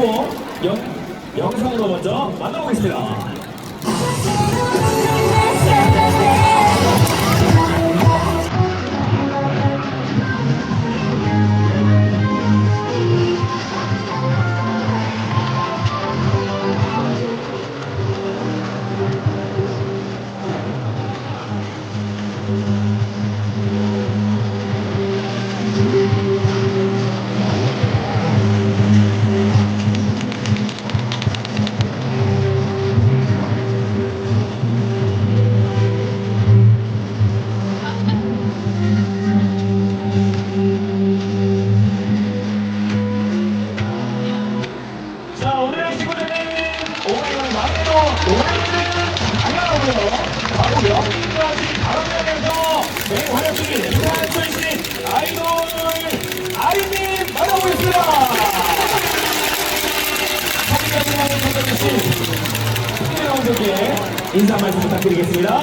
주인공 영, 영상으로 먼저 만나보겠습니다. 자, 막내도 노래는 당연하고요. 바로 연기까지 바람내면서 매우 활약 중인 대한 출신 아이돌 아이님 만나보겠습니다. 성경이라는 선배님 김혜영 선수께 인사 말씀 부탁드리겠습니다.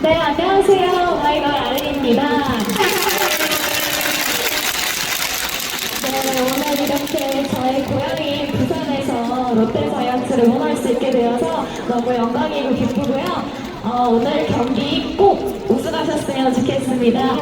네, 안녕하세요. 아이돌 아린입니다. 네, 오늘 이렇게 고향인 부산에서 롯데자이언츠를 응원할 수 있게 되어서 너무 영광이고 기쁘고요. 어, 오늘 경기 꼭 우승하셨으면 좋겠습니다.